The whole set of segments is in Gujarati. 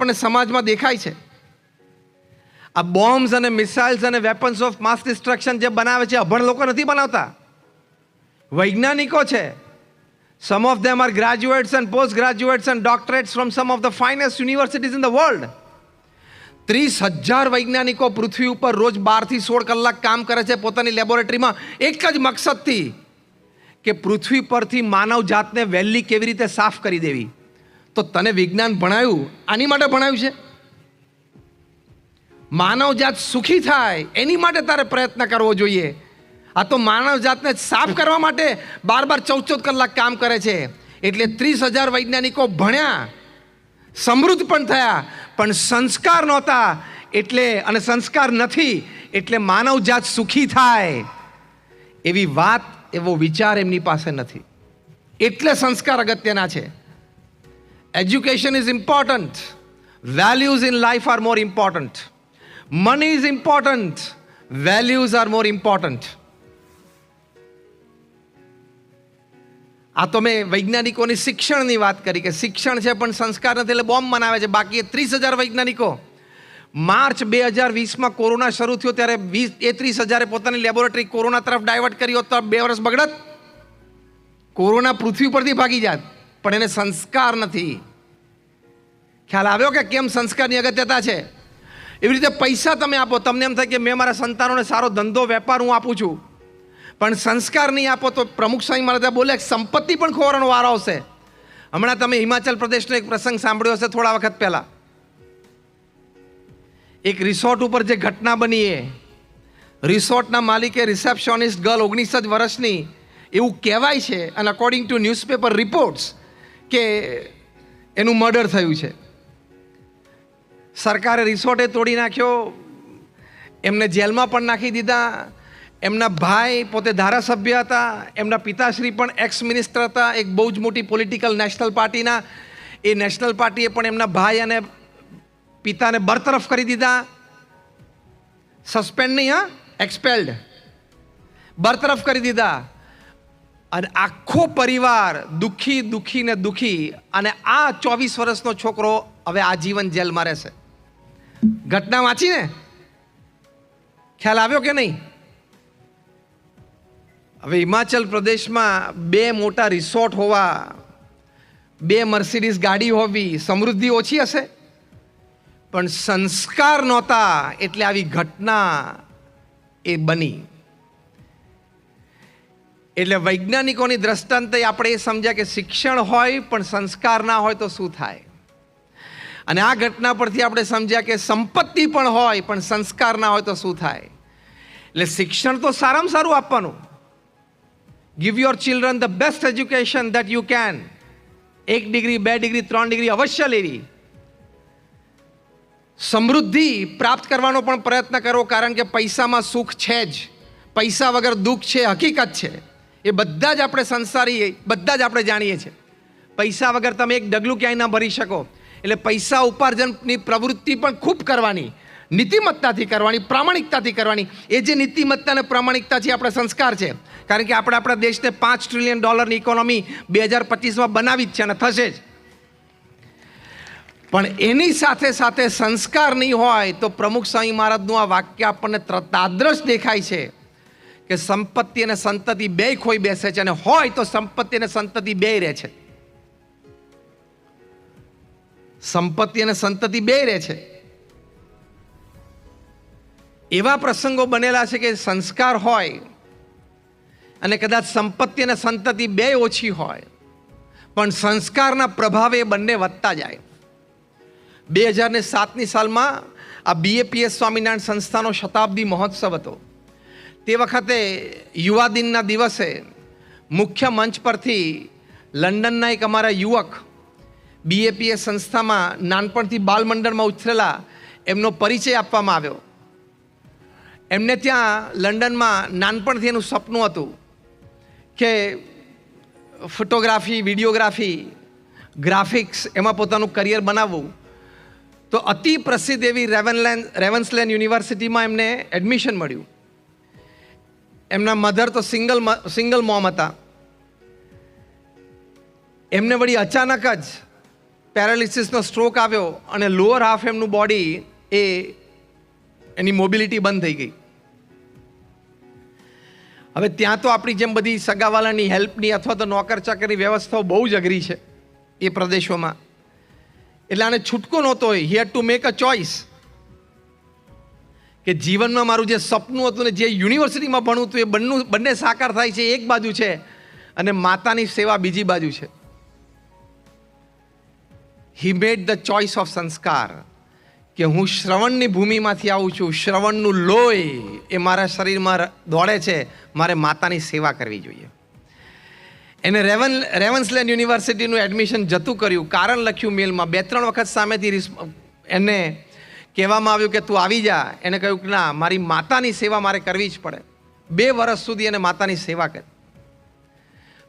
આપણને સમાજમાં દેખાય છે. આ બોમ્બ્સ અને મિસાઇલ્સ અને વેપન્સ ઓફ માસ ડિસ્ટ્રક્શન જે બનાવે છે, અભણ લોકો નથી બનાવતા. વૈજ્ઞાનિકો છે. Some of them are graduates and post graduates and doctorates from some of the finest universities in the world ત્રીસ હજાર વૈજ્ઞાનિકો પૃથ્વી ઉપર રોજ બારથી સોળ કલાક કામ કરે છે. પોતાની લેબોરેટરીમાં એક જ મકસદથી કે પૃથ્વી પરથી માનવ જાતને વહેલી કેવી રીતે સાફ કરી દેવી. તો તને વિજ્ઞાન ભણાયું? આની માટે ભણાવ્યું છે? માનવ જાત સુખી થાય, એની માટે તારે પ્રયત્ન કરવો જોઈએ. આ તો માનવ જાતને સાફ કરવા માટે બાર બાર ચૌદ ચૌદ કલાક કામ કરે છે. એટલે ત્રીસ હજાર વૈજ્ઞાનિકો ભણ્યા, સમૃદ્ધ પણ થયા, પણ સંસ્કાર નહોતા, એટલે, અને સંસ્કાર નથી, એટલે માનવ જાત સુખી થાય. એવી વાત, એવો વિચાર એમની પાસે નથી. એટલે સંસ્કાર અગત્યના છે. Education is important values in life are more important money is important values are more important આ તો મેં વૈજ્ઞાનિકોની શિક્ષણની વાત કરી કે શિક્ષણ છે પણ સંસ્કાર નથી એટલે બોમ્બ મનાવે છે. બાકી ત્રીસ હજાર વૈજ્ઞાનિકો. માર્ચ બે હજાર વીસમાં કોરોના શરૂ થયો ત્યારે વીસ એ ત્રીસ હજારે પોતાની લેબોરેટરી કોરોના તરફ ડાયવર્ટ કરી હોત તો બે વર્ષ બગડત. કોરોના પૃથ્વી પરથી ભાગી જાત. પણ એને સંસ્કાર નથી. ખ્યાલ આવ્યો કે કેમ સંસ્કારની અગત્યતા છે? એવી રીતે પૈસા તમે આપો, તમને એમ થાય કે મેં મારા સંતાનોને સારો ધંધો, વેપાર હું આપું છું. પણ સંસ્કાર નહીં આપો તો પ્રમુખ સ્વામી મહારાજા બોલે, સંપત્તિ પણ ખોવાનો વારો આવશે. હમણાં તમે હિમાચલ પ્રદેશનો એક પ્રસંગ સાંભળ્યો હશે થોડા વખત પહેલા. એક રિસોર્ટ ઉપર જે ઘટના બની એ, રિસોર્ટના માલિકે રિસેપ્શનિસ્ટ ગર્લ ઓગણીસ જ વર્ષની, એવું કહેવાય છે અને અકોર્ડિંગ ટુ ન્યૂઝપેપર રિપોર્ટ્સ કે એનું મર્ડર થયું છે. સરકારે રિસોર્ટે તોડી નાખ્યો, એમને જેલમાં પણ નાખી દીધા, એમના ભાઈ પોતે ધારાસભ્ય હતા, એમના પિતાશ્રી પણ એક્સ મિનિસ્ટર હતા, એક બહુ જ મોટી પોલિટિકલ નેશનલ પાર્ટીના એ નેશનલ પાર્ટીએ પણ એમના ભાઈ અને પિતાને બરતરફ કરી દીધા. સસ્પેન્ડ નહીં, હા એક્સપેલ્ડ બરતરફ કરી દીધા. અને આખો પરિવાર દુઃખી દુઃખી ને દુઃખી અને આ ચોવીસ વર્ષનો છોકરો હવે આજીવન જેલમાં રહેશે. ઘટના વાંચીને ખ્યાલ આવ્યો કે નહીં? હવે હિમાચલ પ્રદેશમાં બે મોટા રિસોર્ટ હોવા, બે મર્સિડીઝ ગાડી હોવી સમૃદ્ધિ ઓછી હશે. પણ સંસ્કાર નહોતા એટલે આવી ઘટના એ બની. એટલે વૈજ્ઞાનિકોની દ્રષ્ટાંતે આપણે એ સમજ્યા કે શિક્ષણ હોય પણ સંસ્કાર ના હોય તો શું થાય? અને આ ઘટના પરથી આપણે સમજ્યા કે સંપત્તિ પણ હોય પણ સંસ્કાર ના હોય તો શું થાય? એટલે શિક્ષણ તો સારામાં સારું આપવાનું. Give your children the best education that you can એક ડિગ્રી, બે ડિગ્રી, ત્રણ ડિગ્રી અવશ્ય લેવી. સમૃદ્ધિ પ્રાપ્ત કરવાનો પણ પ્રયત્ન કરો, કારણ કે પૈસામાં સુખ છે જ. પૈસા વગર દુઃખ છે, હકીકત છે. એ બધા જ આપણે સંસારી બધા જ આપણે જાણીએ છીએ. પૈસા વગર તમે એક ડગલું ક્યાંય ના ભરી શકો. એટલે પૈસા ઉપાર્જનની પ્રવૃત્તિ પણ ખૂબ કરવાની. નીતિમત્તાથી કરવાની, પ્રામાણિકતાથી કરવાની. એ જે નીતિમત્તા અને પ્રામાણિકતા છે આપણા સંસ્કાર છે, કારણ કે આપણે આપણા દેશને પાંચ ટ્રિલિયન ડોલરની ઇકોનોમી બે હજાર પચીસમાં બનાવી જ છે અને થશે જ. પણ એની સાથે સાથે સંસ્કાર નહીં હોય તો પ્રમુખ સ્વામી મહારાજનું આ વાક્ય આપણને તાદ્રશ દેખાય છે. કે સંપત્તિ અને સંતતિ બે ખોઈ બેસે છે અને હોય તો સંપત્તિ અને સંતતિ બે રહે છે. સંપત્તિ અને સંતતિ બે રહે છે. એવા પ્રસંગો બનેલા છે કે સંસ્કાર હોય અને કદાચ સંપત્તિ અને સંતતિ બે ઓછી હોય, પણ સંસ્કારના પ્રભાવે બંને વધતા જાય. બે હજાર ને સાતની સાલમાં આ બીએપીએસ સ્વામિનારાયણ સંસ્થાનો શતાબ્દી મહોત્સવ હતો. તે વખતે યુવા દિનના દિવસે મુખ્ય મંચ પરથી લંડનના એક અમારા યુવક બીએપીએ સંસ્થામાં નાનપણથી બાલમંડળમાં ઉછરેલા એમનો પરિચય આપવામાં આવ્યો. એમને ત્યાં લંડનમાં નાનપણથી એનું સપનું હતું કે ફોટોગ્રાફી, વિડીયોગ્રાફી, ગ્રાફિક્સ એમાં પોતાનું કરિયર બનાવવું. તો અતિ પ્રસિદ્ધ એવી રેવનલેન રેવન્સલેન્ડ યુનિવર્સિટીમાં એમને એડમિશન મળ્યું. એમના મધર તો સિંગલ સિંગલ મોમ હતા. એમને વળી અચાનક જ પેરાલિસિસનો સ્ટ્રોક આવ્યો અને લોઅર હાફ એમનું બોડી એ એની મોબિલિટી બંધ થઈ ગઈ. હવે ત્યાં તો આપણી જેમ બધી સગાવાલાની હેલ્પની અથવા તો નોકર ચાકરની વ્યવસ્થાઓ બહુ જ અઘરી છે એ પ્રદેશોમાં. એટલે આને છૂટકો નહોતો he had to make a choice કે જીવનમાં મારું જે સપનું હતું ને જે યુનિવર્સિટીમાં ભણવું હતું, એ બંને બંને સાકાર થાય છે, એક બાજુ છે અને માતાની સેવા બીજી બાજુ છે. He made the choice of સંસ્કાર કે હું શ્રવણની ભૂમિમાંથી આવું છું, શ્રવણનું લોહી એ મારા શરીરમાં દોડે છે, મારે માતાની સેવા કરવી જોઈએ. એને રેવન રેવન્સલેન્ડ યુનિવર્સિટીનું એડમિશન જતું કર્યું. કારણ લખ્યું મેલમાં બે ત્રણ વખત સામેથી એને કહેવામાં આવ્યું કે તું આવી જા. એને કહ્યું કે ના, મારી માતાની સેવા મારે કરવી જ પડે. બે વર્ષ સુધી એને માતાની સેવા કરી.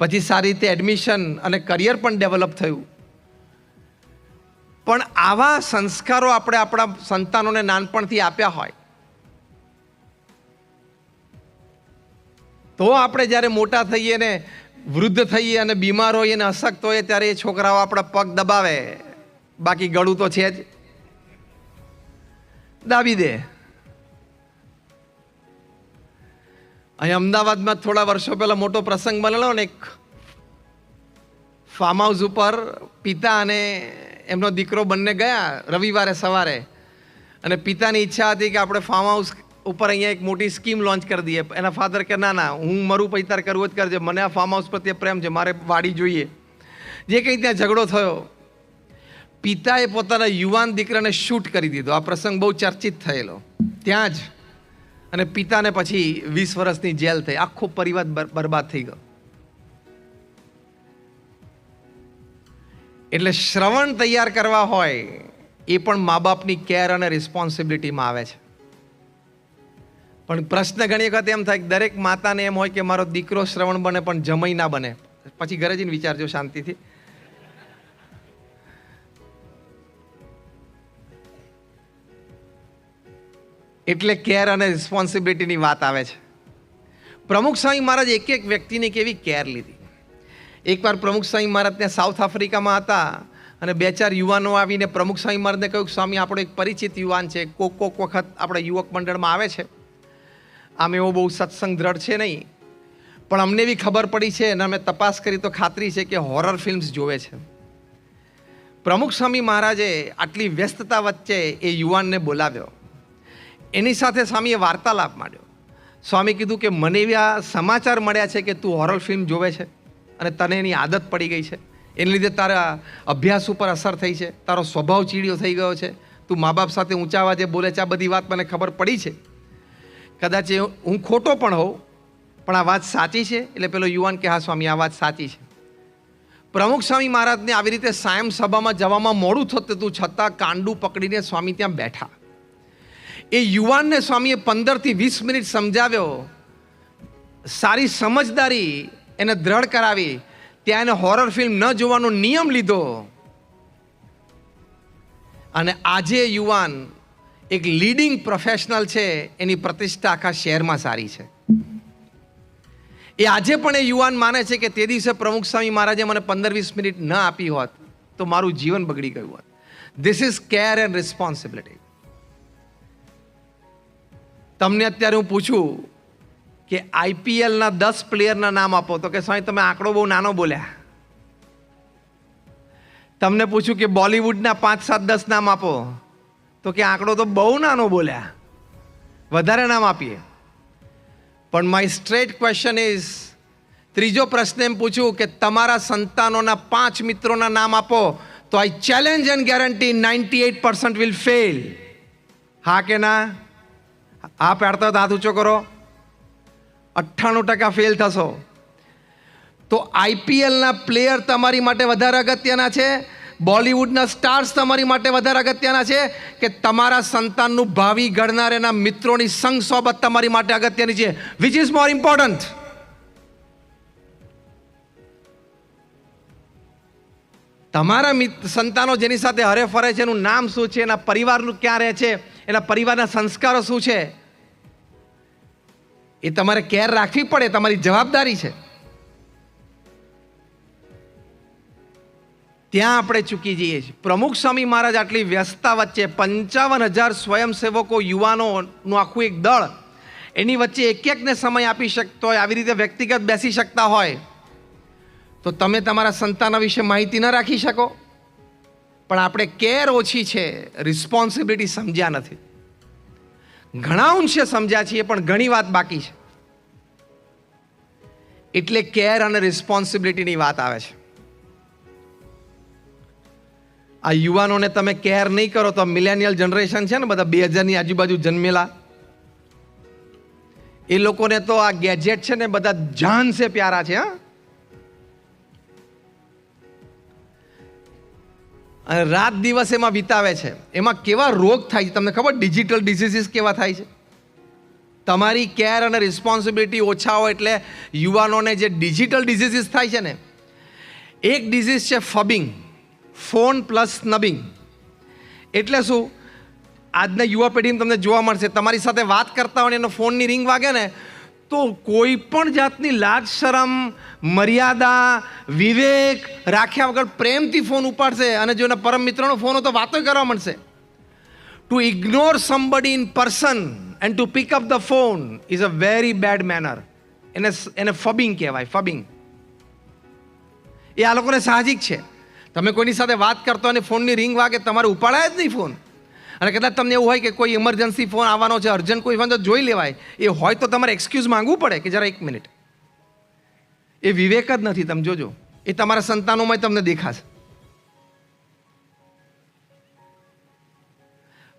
પછી સારી રીતે એડમિશન અને કરિયર પણ ડેવલપ થયું. પણ આવા સંસ્કારો આપણે આપણા સંતાનોને નાનપણથી આપ્યા હોય, તો આપણે જ્યારે મોટા થઈએ ને વૃદ્ધ થઈએ અને બીમાર હોઈએ અને અશક્ત હોઈએ ત્યારે એ છોકરાઓ આપણા પગ દબાવે. બાકી ગળું તો છે જ. દાબી અહીં અમદાવાદમાં થોડા વર્ષો પહેલાં મોટો પ્રસંગ બનેલો ને એક ફાર્મ હાઉસ ઉપર પિતા અને એમનો દીકરો બંને ગયા રવિવારે સવારે. અને પિતાની ઈચ્છા હતી કે આપણે ફાર્મ હાઉસ ઉપર અહીંયા એક મોટી સ્કીમ લોન્ચ કરી દઈએ. એના ફાધર કે, ના ના, હું મરું પૈતાર કરવું જ કરજે. મને આ ફાર્મ હાઉસ પ્રત્યે પ્રેમ છે. મારે વાડી જોઈએ. જે કંઈ ત્યાં ઝઘડો થયો પિતાએ પોતાના યુવાન દીકરાને શૂટ કરી દીધો. આ પ્રસંગ બહુ ચર્ચિત થયેલો. ત્યાં જ અને પિતાને પછી વીસ વર્ષની જેલ થઈ. આખો પરિવાર બરબાદ થઈ ગયો. એટલે શ્રવણ તૈયાર કરવા હોય, એ પણ મા બાપની કેર અને રિસ્પોન્સિબિલિટીમાં આવે છે. પણ પ્રશ્ન ઘણી વખત એમ થાય કે દરેક માતાને એમ હોય કે મારો દીકરો શ્રવણ બને પણ જમઈ ના બને. પછી ઘરે જઈને વિચારજો શાંતિથી. એટલે કેર અને રિસ્પોન્સિબિલિટીની વાત આવે છે. પ્રમુખ સ્વામી મહારાજ એક એક વ્યક્તિની કેવી કેર લીધી. એકવાર પ્રમુખ સ્વામી મહારાજ ત્યાં સાઉથ આફ્રિકામાં હતા અને બે ચાર યુવાનો આવીને પ્રમુખ સ્વામી મહારાજને કહ્યું સ્વામી, આપણો એક પરિચિત યુવાન છે. કોક કોક વખત આપણે યુવક મંડળમાં આવે છે. આમ એવો બહુ સત્સંગ દ્રઢ છે નહીં. પણ અમને બી ખબર પડી છે અને અમે તપાસ કરી તો ખાતરી છે કે હોરર ફિલ્મ્સ જોવે છે. પ્રમુખ સ્વામી મહારાજે આટલી વ્યસ્તતા વચ્ચે એ યુવાનને બોલાવ્યો. એની સાથે સ્વામીએ વાર્તાલાપ માંડ્યો. સ્વામી કીધું કે, મને એવા સમાચાર મળ્યા છે કે તું હોરર ફિલ્મ જોવે છે અને તને એની આદત પડી ગઈ છે. એને લીધે તારા અભ્યાસ ઉપર અસર થઈ છે. તારો સ્વભાવ ચીડિયો થઈ ગયો છે. તું મા બાપ સાથે ઊંચા અવાજે બોલે છે. આ બધી વાત મને ખબર પડી છે. કદાચ હું ખોટો પણ હોઉં, પણ આ વાત સાચી છે? એટલે પેલો યુવાન કે, હા સ્વામી, આ વાત સાચી છે. પ્રમુખ સ્વામી મહારાજને આવી રીતે સાયમ સભામાં જવામાં મોડું થતું હતું, છતાં કાંડું પકડીને સ્વામી ત્યાં બેઠા. એ યુવાનને સ્વામીએ પંદરથી વીસ મિનિટ સમજાવ્યો. સારી સમજદારી એને દ્રઢ કરાવી. ત્યાં એને હોરર ફિલ્મ ન જોવાનો નિયમ લીધો. અને આજે યુવાન એક લીડિંગ પ્રોફેશનલ છે, એની પ્રતિષ્ઠા આખા શહેરમાં સારી છે. એ આજે પણ એ યુવાન માને છે કે તે દિવસે પ્રમુખ સ્વામી મહારાજે મને પંદર વીસ મિનિટ ન આપી હોત, તો મારું જીવન બગડી ગયું હોત. This is care and responsibility તમને અત્યારે હું પૂછું કે આઈપીએલના દસ પ્લેયરના નામ આપો, તો કે સાહેબ તમે આંકડો બહુ નાનો બોલ્યા. તમને પૂછું કે બોલિવૂડના પાંચ સાત દસ નામ આપો, તો કે આંકડો તો બહુ નાનો બોલ્યા. વધારે નામ આપીએ. પણ માય સ્ટ્રેટ ક્વેશ્ચન ઇઝ ત્રીજો પ્રશ્ન એમ પૂછું કે તમારા સંતાનોના પાંચ મિત્રોના નામ આપો, તો I challenge and guarantee ninety eight percent will fail હા કે ના? આ પાડતા હાથ ઊંચો કરો. અઠ્ઠાણું ટકા ફેલ થશો. તો આઈપીએલના પ્લેયર તમારી માટે વધારે અગત્યના છે. બોલિવૂડના સ્ટાર્સ તમારી માટે વધારે અગત્યના છે કે તમારા સંતાનનું ભાવિ ઘડનાર એના મિત્રોની સંગ સોબત તમારી માટે અગત્યની છે. વિચ ઇઝ મોર ઇમ્પોર્ટન્ટ તમારા સંતાનો જેની સાથે હરે ફરે છે, એનું નામ શું છે, એના પરિવારનું ક્યાં રહે છે? એના પરિવારના સંસ્કારો શું છે? એ તમારે કેર રાખવી પડે, તમારી જવાબદારી છે. ત્યાં આપણે ચૂકી જઈએ છીએ. પ્રમુખ સ્વામી મહારાજ આટલી વ્યસ્તતા વચ્ચે પંચાવન હજાર સ્વયંસેવકો યુવાનોનું આખું એક દળ, એની વચ્ચે એક એકને સમય આપી શકતો હોય આવી રીતે વ્યક્તિગત બેસી શકતા હોય. તો તમે તમારા સંતાનો વિશે માહિતી ન રાખી શકો. પણ આપણે કેર ઓછી છે રિસ્પોન્સિબિલિટી સમજ્યા નથી. ઘણા અંશે સમજ્યા છીએ, પણ ઘણી વાત બાકી છે. એટલે કેર અને રિસ્પોન્સિબિલિટીની વાત આવે છે. આ યુવાનોને તમે કેર નહીં કરો તો મિલેનિયલ જનરેશન છે ને બધા બે હજારની આજુબાજુ જન્મેલા. એ લોકોને તો આ ગેજેટ છે ને બધા જાન સે પ્યારા છે, હા. અને રાત દિવસ એમાં વિતાવે છે. એમાં કેવા રોગ થાય છે? તમને ખબર ડિજિટલ ડિઝીઝીસ કેવા થાય છે? તમારી કેર અને રિસ્પોન્સિબિલિટી ઓછા હોય એટલે યુવાનોને જે ડિજિટલ ડિઝીઝીસ થાય છે ને, એક ડિઝીઝ છે ફબિંગ. Phone plus નબિંગ. એટલે શું? આજના યુવા પેઢીને તમને જોવા મળશે. તમારી સાથે વાત કરતા હોય એનો ફોનની રિંગ વાગે ને તો કોઈ પણ જાતની લાજ, શરમ, મર્યાદા, વિવેક રાખ્યા વગર પ્રેમથી ફોન ઉપાડશે અને જો એના પરમ મિત્રનો ફોન હોય તો વાતો કરવા મળશે to ignore somebody in person and to pick up the phone is a very bad manner એને એને ફબિંગ કહેવાય ફબિંગ એ આ લોકોને સાહજિક છે. તમે કોઈની સાથે વાત કરતો અને ફોનની રિંગ વાગે, તમારે ઉપાડાય જ નહીં ફોન. અને કદાચ તમને એવું હોય કે કોઈ ઇમરજન્સી ફોન આવવાનો છે અર્જન્ટ કોઈ તો જોઈ લેવાય. એ હોય તો તમારે એક્સક્યુઝ માંગવું પડે કે જરા એક મિનિટ એ વિવેક જ નથી, તમે જોજો. એ તમારા સંતાનોમાં તમને દેખાશે.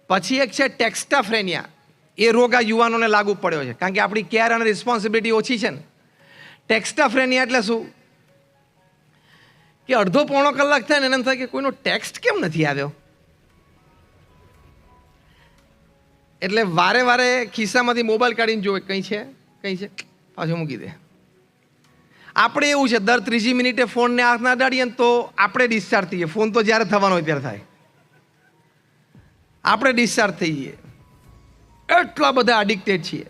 પછી એક છે ટેક્સ્ટાફ્રેનિયા એ રોગ આ યુવાનોને લાગુ પડ્યો છે. કારણ કે આપણી કેર અને રિસ્પોન્સિબિલિટી ઓછી છે ને. ટેક્સ્ટાફ્રેનિયા એટલે શું? કે અડધો પોણો કલાક થાય ને એને થાય કે કોઈનો ટેક્સ્ટ કેમ નથી આવ્યો? એટલે વારે વારે ખિસ્સામાંથી મોબાઈલ કાઢીને જોવે કંઈ છે? કંઈ છે? પાછો મૂકી દે. આપણે એવું છે, દર ત્રીજી મિનિટે ફોનને હાથ ના અડાડીએ ને તો આપણે ડિસ્ચાર્જ થઈએ. ફોન તો જ્યારે થવાનો હોય ત્યારે થાય. આપણે ડિસ્ચાર્જ થઈ જઈએ. એટલા બધા એડિક્ટેડ છીએ.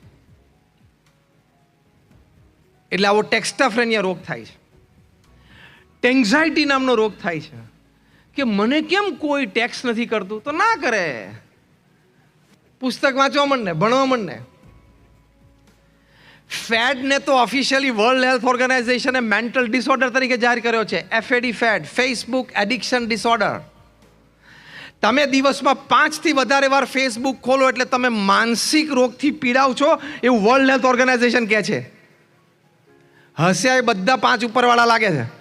એટલે આવો ટેક્સ્ટાફ્રેનિયા રોગ થાય છે. ટેન્ઝાઇટી નામનો રોગ થાય છે. કે મને કેમ કોઈ ટેક્સ નથી કરતું? તો ના કરે. પુસ્તક વાંચવા માંડને ભણવા માંડને ફેડને તો ઓફિશિયલી વર્લ્ડ હેલ્થ ઓર્ગેનાઇઝેશને મેન્ટલ ડિસઓર્ડર તરીકે જાહેર કર્યો છે. FAD fad. Facebook addiction disorder તમે દિવસમાં પાંચથી વધારે વાર ફેસબુક ખોલો એટલે તમે માનસિક રોગથી પીડાવ છો એવું વર્લ્ડ હેલ્થ ઓર્ગેનાઇઝેશન કહે છે. હસ્યા એ બધા પાંચ ઉપરવાળા લાગે છે.